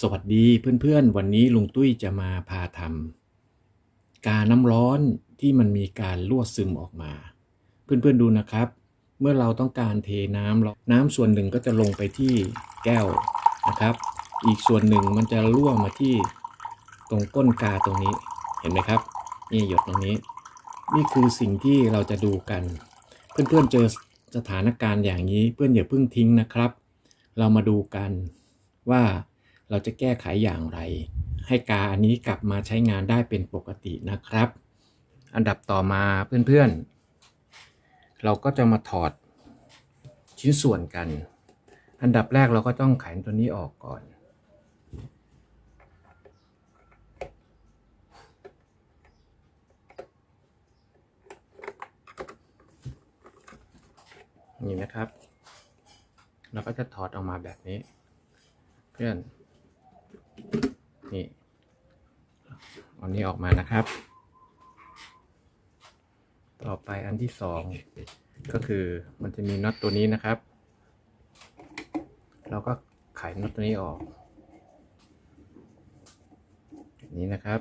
สวัสดีเพื่อนๆ วันนี้ลุงตุ้ยจะมาพาทำกาน้ำร้อนที่มันมีการรั่วซึมออกมา เพื่อนๆดูนะครับ เมื่อเราต้องการเทน้ำเราน้ำส่วนหนึ่งก็จะลงไปที่แก้วนะครับ อีกส่วนหนึ่งมันจะรั่วมาที่ตรงก้นกาตรงนี้เห็นไหมครับ นี่หยดตรงนี้ นี่คือสิ่งที่เราจะดูกัน เพื่อนๆเจอสถานการณ์อย่างนี้เพื่อนอย่าเพิ่งทิ้งนะครับ เรามาดูกันว่า เราจะแก้ไขอย่างไร ให้กาอันนี้กลับมาใช้งานได้เป็นปกตินะครับ อันดับต่อมาเพื่อนๆ เราก็จะมาถอดชิ้นส่วนกัน อันดับแรกเราก็ต้องไขตัวนี้ออกก่อนนี่นะครับ เราก็จะถอดออกมาแบบนี้ เพื่อน นี่อานี้ออกมานะครับ ต่อไปอันที่สองก็คือมันจะมีน็อตตัวนี้นะครับ เราก็ไขน็อตตัวนี้ออกนี้นะครับ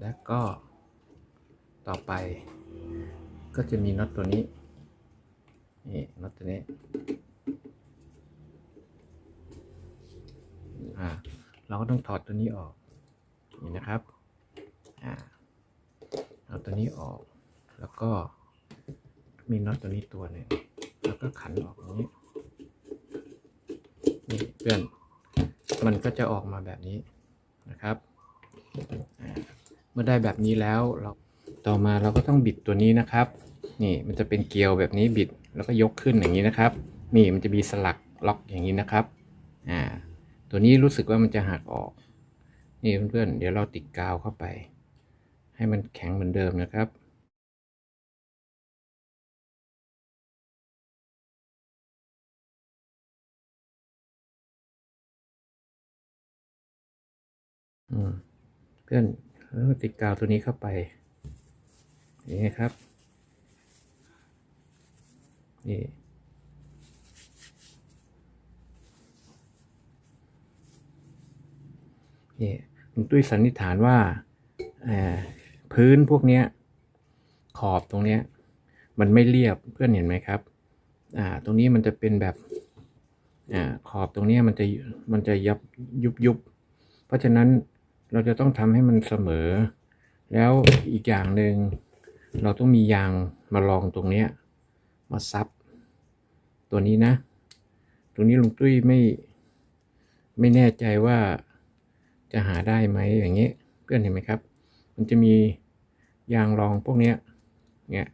แล้วก็ต่อไปก็จะมีน็อตตัวนี้ นี่น็อตตัวนี้อ่าเราก็ต้องถอดตัวนี้ออก นี่นะครับอ่าเอาตัวนี้ออก แล้วก็มีน็อตตัวนี้ตัวหนึ่งแล้วก็ขันออกอย่างนี้นี่เพื่อนมันก็จะออกมาแบบนี้นะครับเมื่อได้แบบนี้แล้วเราต่อมาเราก็ต้องบิดตัวนี้นะครับ นี่มันจะเป็นเกลียวแบบนี้บิด แล้วก็ยกขึ้นอย่างนี้นะครับ นี่มันจะมีสลักล็อกอย่างนี้นะครับ อ่า ตัวนี้รู้สึกว่ามันจะหักออก นี่เพื่อนๆ เดี๋ยวเราติดกาวเข้าไป ให้มันแข็งเหมือนเดิมนะครับเพื่อนแล้วก็ติดกาวตัวนี้เข้าไป นี่ครับ นี่นี่ลุงตุ้ยสันนิษฐานว่าพื้นพวกเนี้ยขอบตรงเนี้ยมันไม่เรียบเพื่อนเห็นไหมครับ อ่า ตรงนี้มันจะเป็นแบบ อ่า ขอบตรงเนี้ยมันจะ มันจะยับยุบยุบ เพราะฉะนั้นเราจะต้องทำให้มันเสมอ แล้วอีกอย่างหนึ่งเราต้องมียางมาลองตรงเนี้ยมาซับ ตัวนี้นะ ตรงนี้ลุงตุ้ยไม่ไม่แน่ใจว่าจะหาได้ไหมอย่างเงี้ยเพื่อนเห็นไหมครับ มันจะมียางรองพวกเนี้ยเนี่ย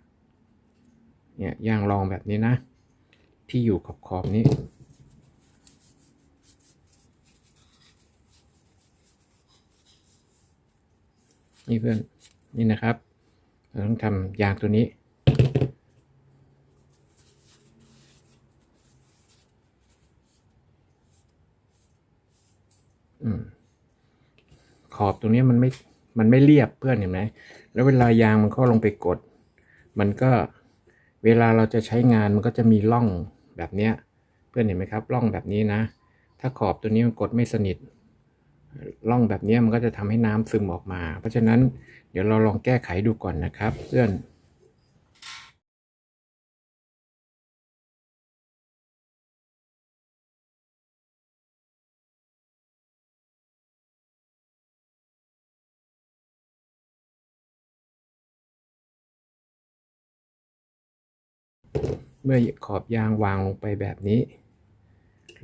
เนี่ยยางรองแบบนี้นะ ที่อยู่ขอบขอบนี้นี่เพื่อนนี่นะครับ เราต้องทำยางตัวนี้ ขอบตรงนี้มันไม่ มันไม่เรียบเพื่อนเห็นไหม แล้วเวลายางมันเข้าลงไปกด มันก็เวลาเราจะใช้งานมันก็จะมีร่องแบบเนี้ย เพื่อนเห็นไหมครับร่องแบบนี้นะ ถ้าขอบตัวนี้มันกดไม่สนิทร่องแบบนี้มันก็จะทำให้น้ำซึมออกมา เพราะฉะนั้นเดี๋ยวเราลองแก้ไขดูก่อนนะครับ เพื่อน เมื่อขอบยางวางลงไปแบบนี้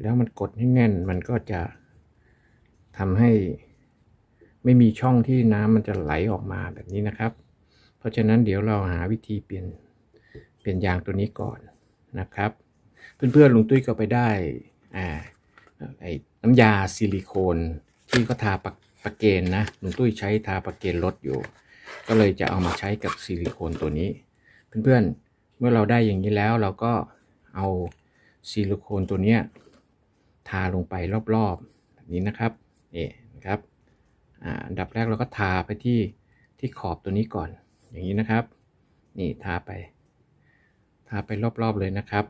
แล้วมันกดให้แน่นมันก็จะทำให้ไม่มีช่องที่น้ำมันจะไหลออกมาแบบนี้นะครับ เพราะฉะนั้นเดี๋ยวเราหาวิธีเปลี่ยนเปลี่ยนยางตัวนี้ก่อนนะครับ เพื่อนๆลุงตุ้ยก็ไปได้อ่าไอ้น้ำยาซิลิโคนที่เขาทาปะปะเกนนะลุงตุ้ยใช้ทาปะเกนรถอยู่ ก็เลยจะเอามาใช้กับซิลิโคนตัวนี้ เพื่อนๆ เมื่อเราได้อย่างนี้แล้วเราก็เอาซิลิโคนตัวเนี้ยทาลงไปรอบๆแบบนี้นะครับนี่นะครับอ่าอันดับแรกเราก็ทาไปที่ที่ขอบตัวนี้ก่อนอย่างนี้นะครับ นี่ทาไป ทาไปรอบๆเลยนะครับ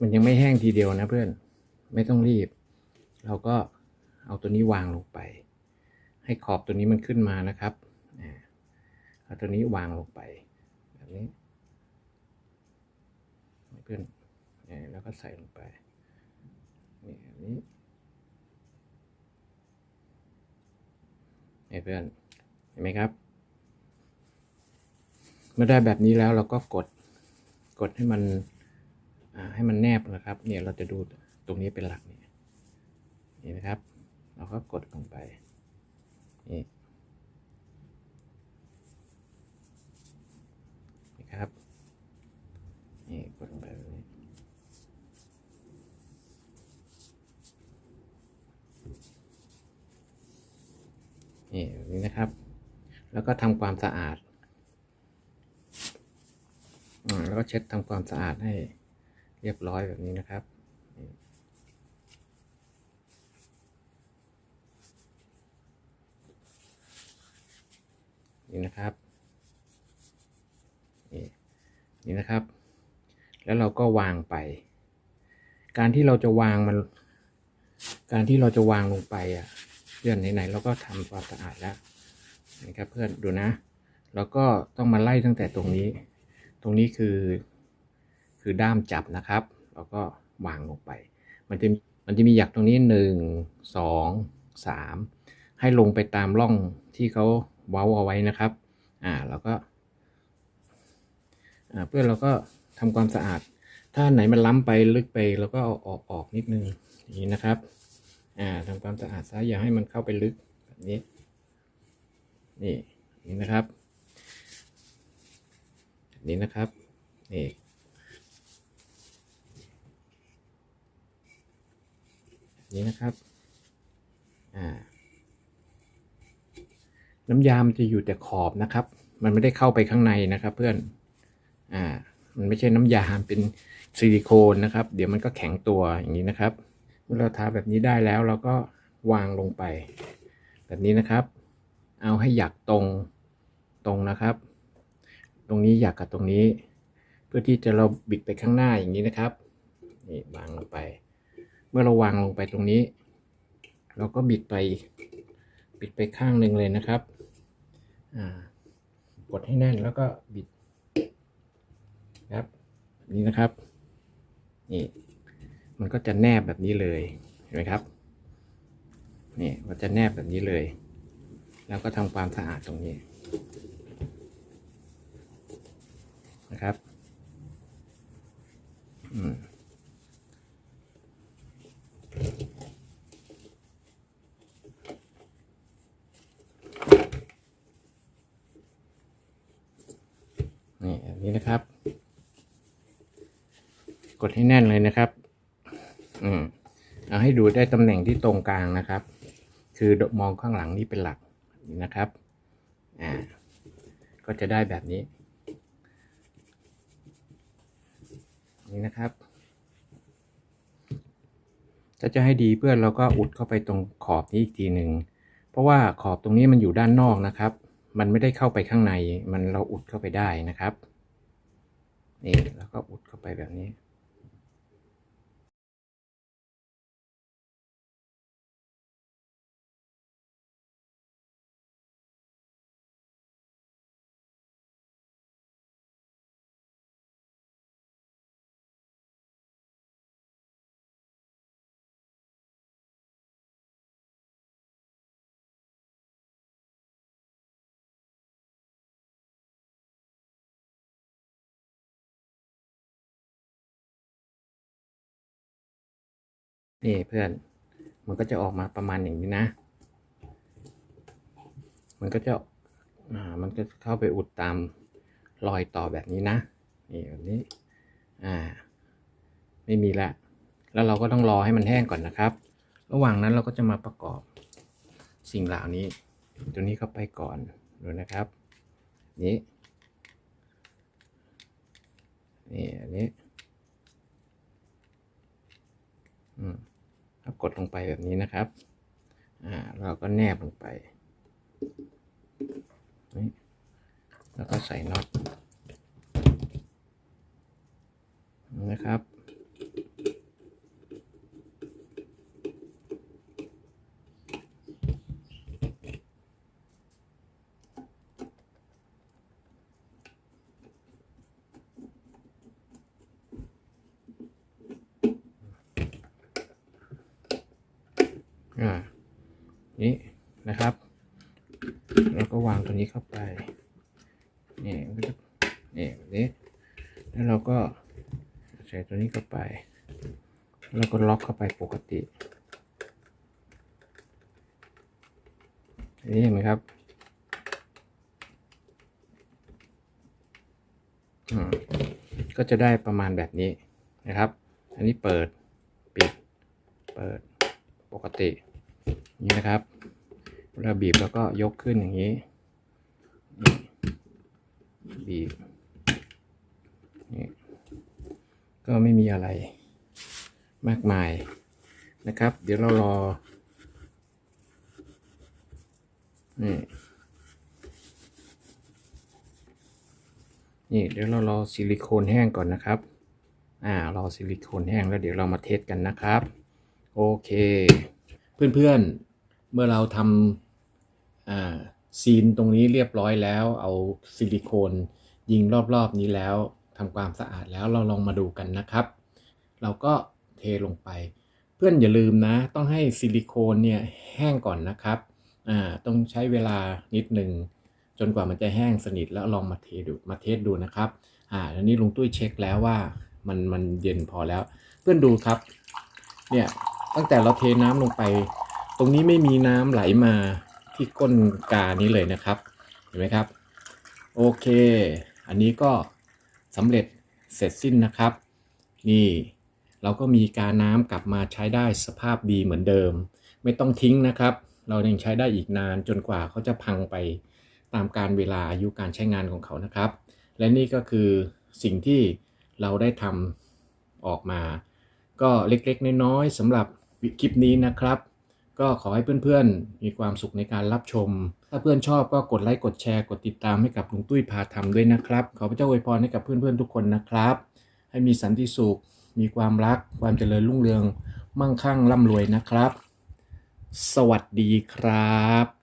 มันยังไม่แห้งทีเดียวนะเพื่อน ไม่ต้องรีบ เราก็เอาตัวนี้วางลงไป ให้ขอบตัวนี้มันขึ้นมานะครับอ่าเอาตัวนี้วางลงไปแบบนี้เพื่อนอ่าแล้วก็ใส่ลงไปนี่แบบนี้เพื่อนเห็นไหมครับ เมื่อได้แบบนี้แล้วเราก็กดกดให้มัน ให้มันแนบนะครับ เนี่ยเราจะดูตรงนี้เป็นหลักเนี่ยนี่นะครับ เราก็กดลงไปนี่นะครับนี่กดลงไปแบบนี้นี่แบบนี้นะครับ แล้วก็ทำความสะอาดอ่าแล้วก็เช็ดทำความสะอาดให้ รียบร้อยแบบนี้นะครับ นี่นะครับนี่นี่นะครับ แล้วเราก็วางไป การที่เราจะวางมัน การที่เราจะวางลงไปอะเพื่อนไหนๆเราก็ทำความสะอาดแล้วนะครับเพื่อนดูนะ แล้วก็ต้องมาไล่ตั้งแต่ตรงนี้ ตรงนี้คือ คือด้ามจับนะครับ แล้วก็วางลงไป มันจะมันจะมีหยักตรงนี้หนึ่งสองสามให้ลงไปตามร่องที่เขาเว้าเอาไว้นะครับ อ่าแล้วก็อ่าเพื่อเราก็ทำความสะอาด ถ้าไหนมันล้ำไปลึกไปเราก็เอาออกออกนิดนึงอย่างนี้นะครับ อ่าทำความสะอาดซะอย่าให้มันเข้าไปลึกแบบนี้ นี่นี่นะครับ นี้นะครับนี่ นี้นะครับ อ่า น้ำยามจะอยู่แต่ขอบนะครับ มันไม่ได้เข้าไปข้างในนะครับ เพื่อน อ่า มันไม่ใช่น้ำยามเป็นซิลิโคนนะครับ เดี๋ยวมันก็แข็งตัวอย่างนี้นะครับ เมื่อเราทาแบบนี้ได้แล้วเราก็วางลงไป แบบนี้นะครับ เอาให้หยักตรงตรงนะครับ ตรงนี้หยักกับตรงนี้ เพื่อที่จะเราบิดไปข้างหน้าอย่างนี้นะครับนี่วางลงไป เมื่อเราวางลงไปตรงนี้ เราก็บิดไปบิดไปข้างหนึ่งเลยนะครับอ่ากดให้แน่นแล้วก็บิดครับแบบนี้นะครับนี่มันก็จะแนบแบบนี้เลยเห็นไหมครับนี่มันจะแนบแบบนี้เลย แล้วก็ทำความสะอาดตรงนี้นะครับ อืม นี่แบบนี้นะครับ กดให้แน่นเลยนะครับ อืมเอาให้ดูได้ตำแหน่งที่ตรงกลางนะครับ คือมองข้างหลังนี่เป็นหลักนนะครับ อ่า ก็จะได้แบบนี้ นี่นะครับ ถ้าจะให้ดีเพื่อนเราก็อุดเข้าไปตรงขอบนี้อีกทีหนึ่งเพราะว่าขอบตรงนี้มันอยู่ด้านนอกนะครับ มันไม่ได้เข้าไปข้างใน มันเราอุดเข้าไปได้นะครับ นี่แล้วก็อุดเข้าไปแบบนี้ นี่เพื่อนมันก็จะออกมาประมาณอย่างนี้นะ มันก็จะอ่ามันก็เข้าไปอุดตามรอยต่อแบบนี้นะนี่แบบนี้อ่าไม่มีละแล้วเราก็ต้องรอให้มันแห้งก่อนนะครับ ระหว่างนั้นเราก็จะมาประกอบสิ่งเหล่านี้ ตัวนี้เข้าไปก่อนดูนะครับนี้นี่อันนี้ อืมครับก ดลงไปแบบนี้นะครับอ่าเราก็แนบลงไปแล้วก็ใส่น็อตนะครับ อ่า นี่นะครับ แล้วก็วางตัวนี้เข้าไปนี่นก็จะนี่แบบนี้แล้วเราก็ใส่ตัวนี้เข้าไป แล้วก็ล็อกเข้าไปปกตินี่เห็นไหมครับอืมก็จะได้ประมาณแบบนี้นะครับ อันนี้เปิด ปิด เปิด ปกติ นี่นะครับเวลาบีบแล้วก็ยกขึ้นอย่างนี้นบีบนี่ก็ไม่มีอะไรมากมายนะครับ เดี๋ยวเรารอนี่นี่เดี๋ยวเรารอซิลิโคนแห้งก่อนนะครับ อ่ารอซิลิโคนแห้งแล้วเดี๋ยวเรามาเทสกันนะครับ โอเค เพื่อนๆ เมื่อเราทำาซีนตรงนี้เรียบร้อยแล้ว เอาซิลิโคนยิงรอบๆนี้แล้วทำความสะอาดแล้วเราลองมาดูกันนะครับ เราก็เทลงไป เพื่อนอย่าลืมนะ ต้องให้ซิลิโคนเนี่ยแห้งก่อนนะครับต้องใช้เวลานิดหนึ่งจนกว่ามันจะแห้งสนิทแล้วลองมาเทดูมาเทสดูนะครับ อ่าแล้วนี้ลุงตุ้ยเช็คแล้วว่ามันมันเย็นพอแล้ว เพื่อนดูครับ เนี่ย ตั้งแต่เราเทน้ำลงไป ตรงนี้ไม่มีน้ำไหลมาที่ก้นกานี้เลยนะครับ เห็นไหมครับ โอเค อันนี้ก็สำเร็จเสร็จสิ้นนะครับ นี่เราก็มีกาน้ำกลับมาใช้ได้สภาพดีเหมือนเดิม ไม่ต้องทิ้งนะครับ เรายังใช้ได้อีกนานจนกว่าเขาจะพังไปตามการเวลาอายุการใช้งานของเขานะครับ และนี่ก็คือสิ่งที่เราได้ทำออกมา ก็เล็กๆ น้อยๆสำหรับ คลิปนี้นะครับ ก็ขอให้เพื่อนๆ มีความสุขในการรับชม ถ้าเพื่อนชอบก็กดไลค์กดแชร์กดติดตามให้กับลุงตุ้ยพาทำด้วยนะครับ ขอพระเจ้าอวยพรให้กับเพื่อนๆทุกคนนะครับ ให้มีสันติสุข มีความรัก ความเจริญรุ่งเรือง มั่งคั่งร่ำรวยนะครับ สวัสดีครับ